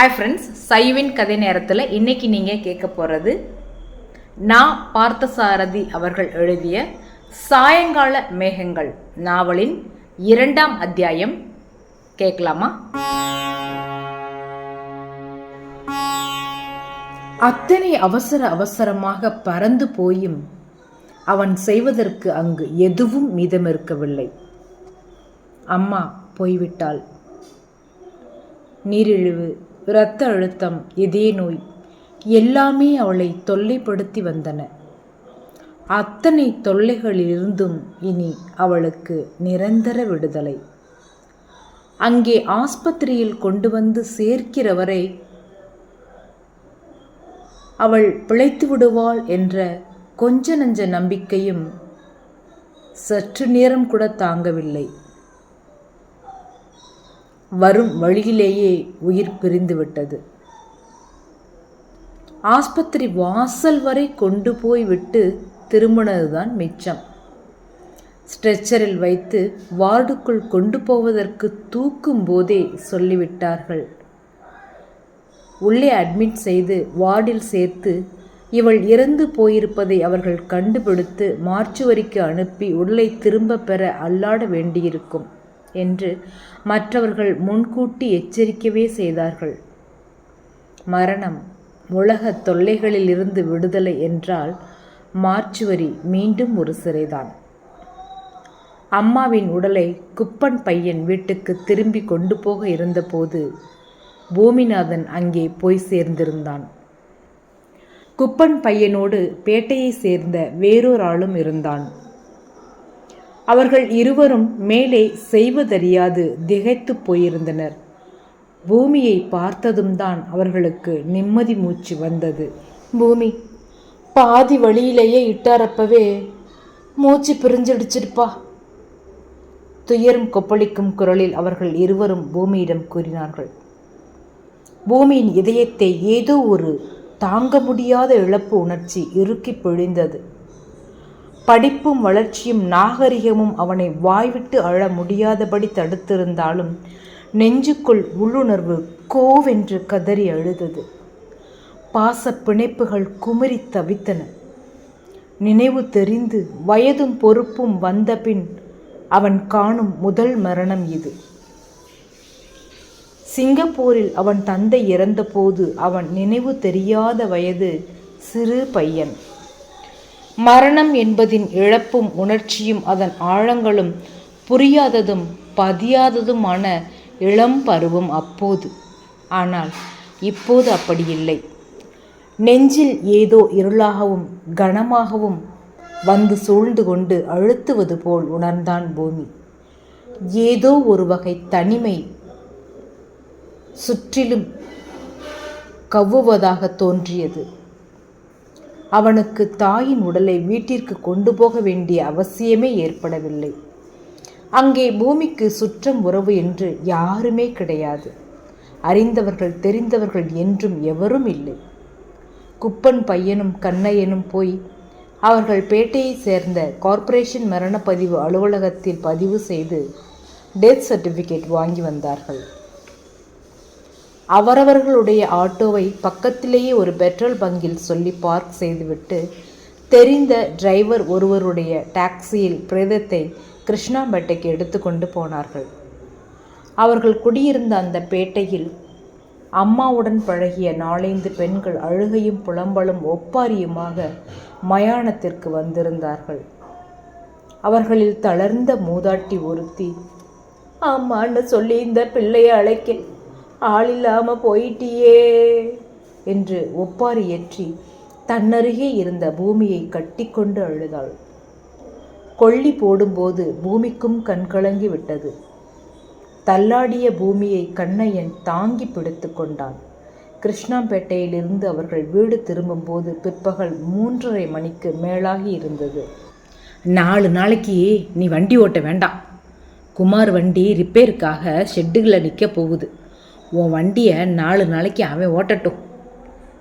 Hi friends சைவின் கதை நேரத்தில் இன்னைக்கு நீங்கள் கேட்க போகிறது நான் பார்த்தசாரதி அவர்கள் எழுதிய சாயங்கால மேகங்கள் நாவலின் இரண்டாம் அத்தியாயம். கேட்கலாமா? அத்தனை அவசர அவசரமாக பறந்து போயும் அவன் செய்வதற்கு அங்கு எதுவும் மீதம் இருக்கவில்லை அம்மா போய்விட்டாள். நீரிழிவு இரத்த அழுத்தம் இதே நோய் எல்லாமே அவளை தொல்லைப்படுத்தி வந்தன. அத்தனை தொல்லைகளிலிருந்தும் இனி அவளுக்கு நிரந்தர விடுதலை. அங்கே ஆஸ்பத்திரியில் கொண்டு வந்து சேர்க்கிற வரை அவள் பிழைத்து விடுவாள் என்ற கொஞ்ச நஞ்ச நம்பிக்கையும் சற்று நேரம் கூட தாங்கவில்லை. வரும் வழியிலேயே உயிர் பிரிந்துவிட்டது. ஆஸ்பத்திரி வாசல் வரை கொண்டு போய் விட்டு திரும்பினதுதான் மிச்சம். ஸ்ட்ரெச்சரில் வைத்து வார்டுக்குள் கொண்டு போவதற்கு தூக்கும் போதே சொல்லிவிட்டார்கள். உள்ளே அட்மிட் செய்து வார்டில் சேர்த்து இவள் இறந்து போயிருப்பதை அவர்கள் கண்டுபிடித்து மார்ச்சுவரிக்கு அனுப்பி உள்ளே திரும்ப பெற அல்லாட வேண்டியிருக்கும். என்று மற்றவர்கள் முன்கூட்டி எச்சரிக்கவே செய்தார்கள். மரணம் உலக தொல்லைகளிலிருந்து விடுதலை என்றால் மார்ச்சுவரி மீண்டும் ஒரு சிறைதான். அம்மாவின் உடலை குப்பன் பையன் வீட்டுக்கு திரும்பி கொண்டு போக இருந்தபோது பூமிநாதன் அங்கே போய் சேர்ந்திருந்தான். குப்பன் பையனோடு பேட்டையை சேர்ந்த வேறொரு ஆளும் இருந்தான். அவர்கள் இருவரும் மேலே செய்வதறியாது திகைத்து போயிருந்தனர். பூமியை பார்த்ததும் தான் அவர்களுக்கு நிம்மதி மூச்சு வந்தது. பூமி பாதி வழியிலேயே இட்டாரப்பவே மூச்சு பிரிஞ்சிடுச்சிருப்பா. துயரம் கொப்பளிக்கும் குரலில் அவர்கள் இருவரும் பூமியிடம் கூறினார்கள். பூமியின் இதயத்தை ஏதோ ஒரு தாங்க முடியாத இழப்பு உணர்ச்சி இறுக்கி பிழிந்தது. படிப்பும் வளர்ச்சியும் நாகரிகமும் அவனை வாய்விட்டு அழ முடியாதபடி தடுத்திருந்தாலும் நெஞ்சுக்குள் உள்ளுணர்வு கோவென்று கதறி அழுதது. பாச பிணைப்புகள் குமரி தவித்தன. நினைவு தெரிந்து வயதும் பொறுப்பும் வந்தபின் அவன் காணும் முதல் மரணம் இது. சிங்கப்பூரில் அவன் தந்தை இறந்தபோது அவன் நினைவு தெரியாத வயது சிறு பையன். மரணம் என்பதின் இழப்பும் உணர்ச்சியும் அதன் ஆழங்களும் புரியாததும் பதியாததுமான இளம் பருவம் அப்போது. ஆனால் இப்போது அப்படி இல்லை. நெஞ்சில் ஏதோ இருளாகவும் கனமாகவும் வந்து சூழ்ந்து கொண்டு அழுத்துவது போல் உணர்ந்தான் பூமி. ஏதோ ஒரு வகை தனிமை சுற்றிலும் கவ்வுவதாக தோன்றியது. அவனுக்கு தாயின் உடலை வீட்டிற்கு கொண்டு போக வேண்டிய அவசியமே ஏற்படவில்லை. அங்கே பூமிக்கு சுற்றம் உறவு என்று யாருமே கிடையாது. அறிந்தவர்கள் தெரிந்தவர்கள் என்றும் எவரும் இல்லை. குப்பன் பையனும் கண்ணையனும் போய் அவர்கள் பேட்டையை சேர்ந்த கார்ப்பரேஷன் மரணப்பதிவு அலுவலகத்தில் பதிவு செய்து டெத் சர்டிஃபிகேட் வாங்கி வந்தார்கள். அவரவர்களுடைய ஆட்டோவை பக்கத்திலேயே ஒரு பெட்ரோல் பங்கில் சொல்லி பார்க் செய்துவிட்டு தெரிந்த டிரைவர் ஒருவருடைய டாக்ஸியில் பிரேதத்தை கிருஷ்ணாம்பேட்டைக்கு எடுத்துக்கொண்டு போனார்கள். அவர்கள் குடியிருந்த அந்த பேட்டையில் அம்மாவுடன் பழகிய நாலைந்து பெண்கள் அழுகையும் புலம்பலும் ஒப்பாரியுமாக மயானத்திற்கு வந்திருந்தார்கள். அவர்களில் தளர்ந்த மூதாட்டி ஒருத்தி அம்மான்னு சொல்லி இந்த பிள்ளையை அழைக்க ஆள் இல்லாம போயிட்டியே என்று ஒப்பாரி ஏற்றி தன்னருகே இருந்த பூமியை கட்டிக்கொண்டு அழுதாள். கொள்ளி போடும்போது பூமிக்கும் கண்கலங்கி விட்டது. தள்ளாடிய பூமியை கண்ணையன் தாங்கி பிடித்து கொண்டான். கிருஷ்ணாம்பேட்டையிலிருந்து அவர்கள் வீடு திரும்பும்போது பிற்பகல் மூன்றரை மணிக்கு மேலாகி இருந்தது. நாலு நாளைக்கு நீ வண்டி ஓட்ட வேண்டாம். குமார் வண்டி ரிப்பேருக்காக ஷெட்டுகளில் நிற்க போகுது. உன் வண்டியை நாலு நாளைக்கு அவன் ஓட்டட்டும்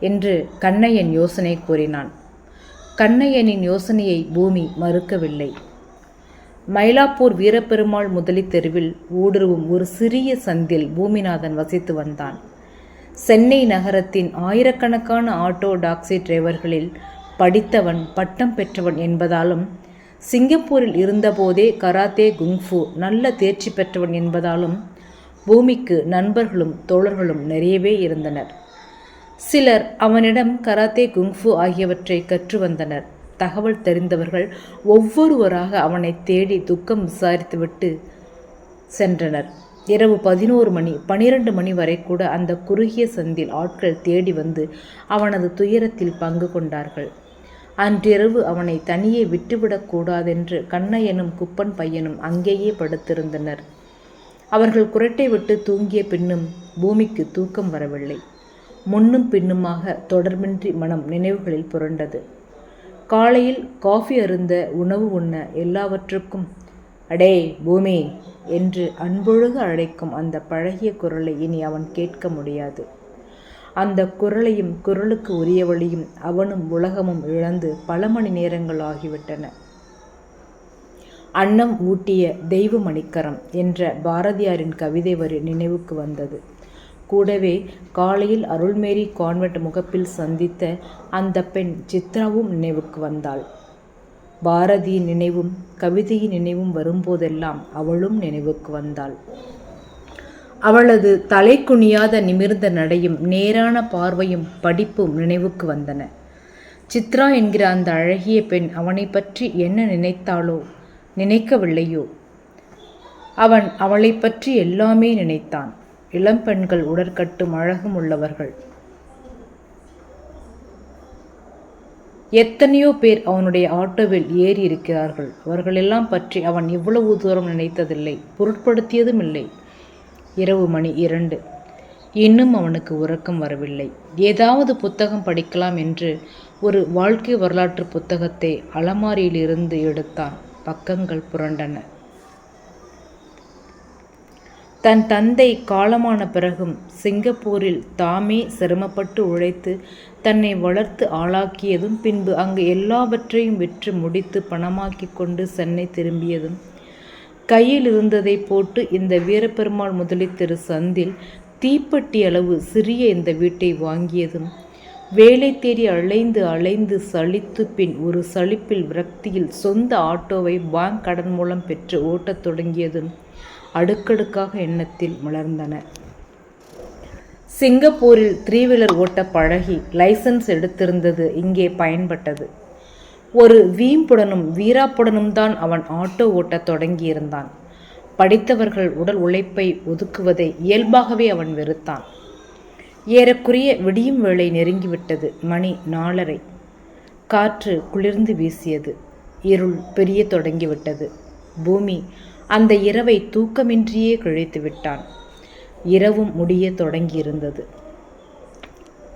என்று கண்ணையன் யோசனை கூறினான். கண்ணையனின் யோசனையை பூமி மறுக்கவில்லை. மயிலாப்பூர் வீரப்பெருமாள் முதலி தெருவில் ஊடுருவும் ஒரு சிறிய சந்தில் பூமிநாதன் வசித்து வந்தான். சென்னை நகரத்தின் ஆயிரக்கணக்கான ஆட்டோ டாக்ஸி டிரைவர்களில் படித்தவன் பட்டம் பெற்றவன் என்பதாலும் சிங்கப்பூரில் இருந்தபோதே கராத்தே குங்ஃபு நல்ல தேர்ச்சி பெற்றவன் என்பதாலும் பூமிக்கு நண்பர்களும் தோழர்களும் நிறையவே இருந்தனர். சிலர் அவனிடம் கராத்தே குங்ஃபு ஆகியவற்றை கற்று வந்தனர். தகவல் தெரிந்தவர்கள் ஒவ்வொருவராக அவனை தேடி துக்கம் விசாரித்துவிட்டு சென்றனர். இரவு பதினோரு மணி பனிரெண்டு மணி வரை கூட அந்த குறுகிய சந்தில் ஆட்கள் தேடி வந்து அவனது துயரத்தில் பங்கு கொண்டார்கள். அன்றிரவு அவனை தனியே விட்டுவிடக்கூடாதென்று கண்ணையனும் குப்பன் பையனும் அங்கேயே படுத்திருந்தனர். அவர்கள் குரட்டை விட்டு தூங்கிய பின்னும் பூமிக்கு தூக்கம் வரவில்லை. முன்னும் பின்னுமாக தொடர்பின்றி மனம் நினைவுகளில் புரண்டது. காலையில் காஃபி அருந்த உணவு உண்ண எல்லாவற்றுக்கும் அடே பூமி என்று அன்பொழுக அழைக்கும் அந்த பழகிய குரலை இனி அவன் கேட்க முடியாது. அந்த குரலையும் குரலுக்கு உரியவழியும் அவனும் உலகமும் இழந்து பல மணி நேரங்கள் ஆகிவிட்டன. அன்னம் ஊட்டிய தெய்வ மணிக்கரம் என்ற பாரதியாரின் கவிதை வரி நினைவுக்கு வந்தது. கூடவே காலையில் அருள்மேரி கான்வெண்ட் முகப்பில் சந்தித்த அந்த பெண் சித்ராவும் நினைவுக்கு வந்தாள். பாரதியின் நினைவும் கவிதையின் நினைவும் வரும்போதெல்லாம் அவளும் நினைவுக்கு வந்தாள். அவளது தலை குனியாத நிமிர்ந்த நடையும் நேரான பார்வையும் படிப்பும் நினைவுக்கு வந்தன. சித்ரா என்கிற அந்த அழகிய பெண் அவனை பற்றி என்ன நினைத்தாளோ நினைக்கவில்லையோ? அவன் அவளை பற்றி எல்லாமே நினைத்தான். இளம்பெண்கள் உடற்கட்டும் அழகும் உள்ளவர்கள். எத்தனையோ பேர் அவனுடைய ஆட்டோவில் ஏறி இருக்கிறார்கள் அவர்களெல்லாம் பற்றி அவன் இவ்வளவு தூரம் நினைத்ததில்லை. பொருட்படுத்தியதும் இல்லை இரவு மணி இரண்டு. இன்னும் அவனுக்கு உறக்கம் வரவில்லை. ஏதாவது புத்தகம் படிக்கலாம் என்று ஒரு வாழ்க்கை வரலாற்று புத்தகத்தை அலமாரியிலிருந்து எடுத்தான். பக்கங்கள் புரண்டன. தன் தந்தை காலமான பிறகும் சிங்கப்பூரில் தாமே சிரமப்பட்டு உழைத்து தன்னை வளர்த்து ஆளாக்கியதும் பின்பு அங்கு எல்லாவற்றையும் விற்று முடித்து பணமாக்கி கொண்டு சென்னை திரும்பியதும். கையில் இருந்ததை போட்டு இந்த வீரப்பெருமாள் முதலி திரு சந்தில் தீப்பெட்டி அளவு சிறிய இந்த வீட்டை வாங்கியதும் வேலை தேடி அலைந்து அலைந்து சலித்து பின் ஒரு சலிப்பில் விரக்தியில் சொந்த ஆட்டோவை பேங்க் கடன் மூலம் பெற்று ஓட்டத் தொடங்கியதும் அடுக்கடுக்காக எண்ணத்தில் மலர்ந்தன. சிங்கப்பூரில் த்ரீ வீலர் ஓட்ட பழகி லைசன்ஸ் எடுத்திருந்தது இங்கே பயன்பட்டது. ஒரு வீம்புடனும் வீராப்புடனும் தான் அவன் ஆட்டோ ஓட்டத் தொடங்கியிருந்தான். படித்தவர்கள் உடல் உழைப்பை ஒதுக்குவதை இயல்பாகவே அவன் வெறுத்தான். ஏறக்குறைய விடியும் வேளை நெருங்கிவிட்டது மணி நாலரை. காற்று குளிர்ந்து வீசியது. இருள் பெரிய தொடங்கிவிட்டது. பூமி அந்த இரவை தூக்கமின்றியே கழித்து விட்டான். இரவும் முடிய தொடங்கியிருந்தது.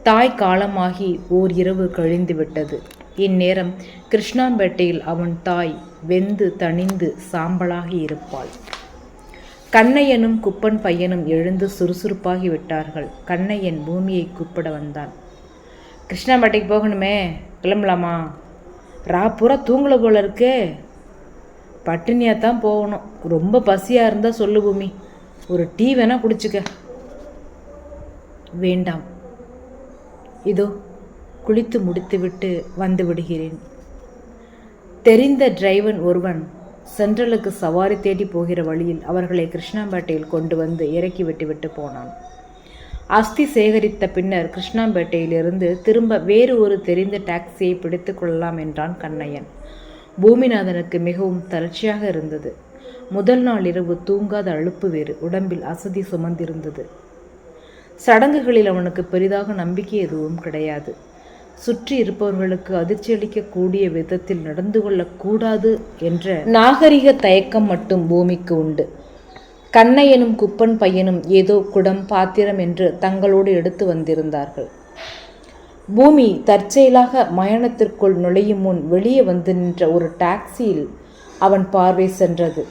தாய் காலமாகி ஓர் இரவு கழிந்து விட்டது. இந்நேரம் கிருஷ்ணாம்பேட்டையில் அவன் தாய் வெந்து தணிந்து சாம்பலாகி இருப்பாள். கண்ணையனும் குப்பன் பையனும் எழுந்து சுறுசுறுப்பாகி விட்டார்கள். கண்ணையன் பூமியை கூப்பிட வந்தான். கிருஷ்ணாம்பேட்டைக்கு போகணுமே கிளம்பலாமா? ரா பூரா தூங்கலை போல இருக்கே. பட்டினியாக தான் போகணும். ரொம்ப பசியாக இருந்தால் சொல்லு பூமி. ஒரு டீ வேணால் குடிச்சுக்க. வேண்டாம். இதோ குளித்து முடித்துவிட்டு வந்து விடுகிறேன். தெரிந்த டிரைவன் ஒருவன் சென்ட்ரலுக்கு சவாரி தேடி போகிற வழியில் அவர்களை கிருஷ்ணாம்பேட்டையில் கொண்டு வந்து இறக்கி விட்டுவிட்டு போனான். அஸ்தி சேகரித்த பின்னர் கிருஷ்ணாம்பேட்டையிலிருந்து திரும்ப வேறு ஒரு தெரிந்த டாக்ஸியை பிடித்து கொள்ளலாம் என்றான் கண்ணையன். பூமிநாதனுக்கு மிகவும் தளர்ச்சியாக இருந்தது. முதல் நாள் இரவு தூங்காத அழுப்பு வேறு உடம்பில் அசதி சுமந்திருந்தது. சடங்குகளில் அவனுக்கு பெரிதாக நம்பிக்கை எதுவும் கிடையாது. சுற்றி இருப்பவர்களுக்கு அதிர்ச்சி அளிக்கக்கூடிய விதத்தில் நடந்து கொள்ளக்கூடாது என்ற நாகரிக தயக்கம் மட்டும் பூமிக்கு உண்டு. கண்ணையனும் குப்பன் பையனும் ஏதோ குடம் பாத்திரம் என்று தங்களோடு எடுத்து வந்திருந்தார்கள். பூமி தற்செயலாக மயானத்திற்குள் நுழையும் முன் வெளியே வந்து நின்ற ஒரு டாக்ஸியில் அவன் பார்வை சென்றது.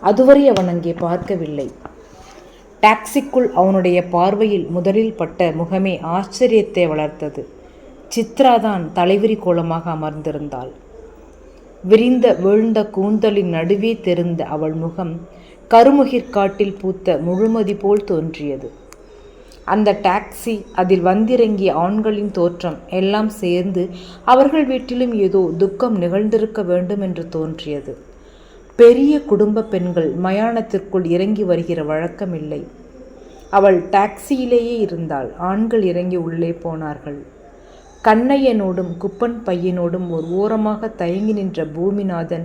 அதுவரை அவன் அங்கே பார்க்கவில்லை. டாக்ஸிக்குள் அவனுடைய பார்வையில் முதலில் பட்ட முகமே ஆச்சரியத்தை வளர்த்தது. சித்ராதான் தலைவிரி கோலமாக அமர்ந்திருந்தாள். விரிந்த வீழ்ந்த கூந்தலின் நடுவே தெரிந்த அவள் முகம் கருமுகிற் காட்டில் பூத்த முழுமதி போல் தோன்றியது. அந்த டாக்ஸி அதில் வந்திறங்கிய ஆண்களின் தோற்றம் எல்லாம் சேர்ந்து அவர்கள் வீட்டிலும் ஏதோ துக்கம் நிகழ்ந்திருக்க வேண்டும் என்று தோன்றியது. பெரிய குடும்ப பெண்கள் மயானத்திற்குள் இறங்கி வருகிற வழக்கம் இல்லை. அவள் டாக்ஸியிலேயே இருந்தாள். ஆண்கள் இறங்கி உள்ளே போனார்கள். கண்ணையனோடும் குப்பன் பையனோடும் ஒரு ஓரமாக தயங்கி நின்ற பூமிநாதன்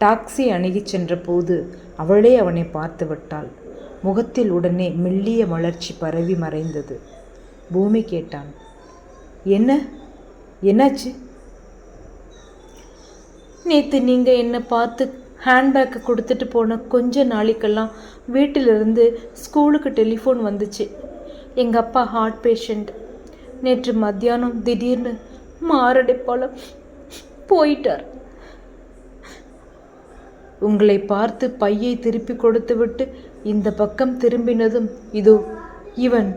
டாக்ஸி அணுகிச் சென்றபோது அவளே அவனை பார்த்து விட்டாள். முகத்தில் உடனே மெல்லிய மலர்ச்சி பரவி மறைந்தது. பூமி கேட்டான் என்ன? என்னாச்சு? நேற்று நீங்கள் என்னை பார்த்து ஹேண்ட்பேக்கை கொடுத்துட்டு போன கொஞ்ச நாளைக்கெல்லாம் வீட்டிலிருந்து ஸ்கூலுக்கு டெலிஃபோன் வந்துச்சு. எங்கள் அப்பா ஹார்ட் பேஷண்ட் நேற்று மத்தியானம் திடீர்னு மாரடை போயிட்டார். உங்களை பார்த்து பையை திருப்பி கொடுத்துவிட்டு இந்த பக்கம் திரும்பினதும் இதோ இவன்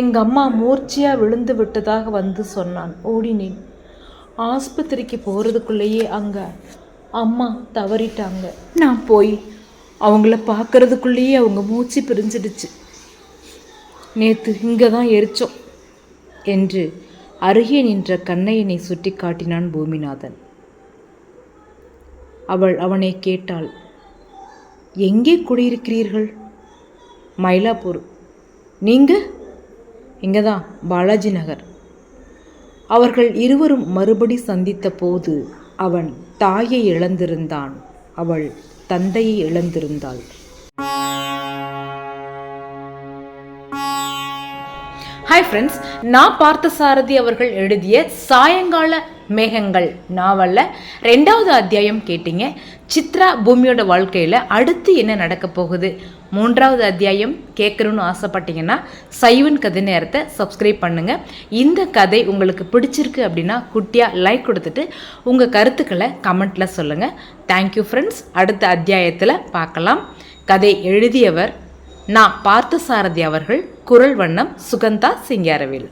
எங்க அம்மா மூர்ச்சியா விழுந்து விட்டதாக வந்து சொன்னான். ஓடினேன். ஆஸ்பத்திரிக்கு போகிறதுக்குள்ளேயே அங்கே அம்மா தவறிட்டாங்க. நான் போய் அவங்கள பார்க்கறதுக்குள்ளேயே அவங்க மூச்சு பிரிஞ்சிடுச்சு. நேற்று இங்கே தான் எரிச்சோம். என்று அருகே நின்ற கண்ணையனை சுட்டி காட்டினான் பூமிநாதன். அவள் அவனை கேட்டாள் எங்கே குடியிருக்கிறீர்கள்? மயிலாப்பூர். நீங்கள் இங்கே தான் பாலாஜி நகர். அவர்கள் இருவரும் மறுபடி சந்தித்த போது அவன் தாயை இழந்திருந்தான். அவள் தந்தையை இழந்திருந்தாள். ஹாய் ஃப்ரெண்ட்ஸ் நான் பார்த்த சாரதி அவர்கள் எழுதிய சாயங்கால மேகங்கள் நாவலில் ரெண்டாவது அத்தியாயம் கேட்டீங்க. சித்ரா பூமியோட வாழ்க்கையில் அடுத்து என்ன நடக்க போகுது? மூன்றாவது அத்தியாயம் கேட்கணும்னு ஆசைப்பட்டீங்கன்னா சைவன் கதை நேரத்தை சப்ஸ்கிரைப் பண்ணுங்கள் இந்த கதை உங்களுக்கு பிடிச்சிருக்கு அப்படின்னா குட்டியாக லைக் கொடுத்துட்டு உங்கள் கருத்துக்களை கமெண்ட்டில் சொல்லுங்கள் தேங்க்யூ ஃப்ரெண்ட்ஸ் அடுத்த அத்தியாயத்தில் பார்க்கலாம். கதை எழுதியவர் நான் பார்த்தசாரதி அவர்கள் குரல் வண்ணம் சுகந்தா சிங்காரவேல்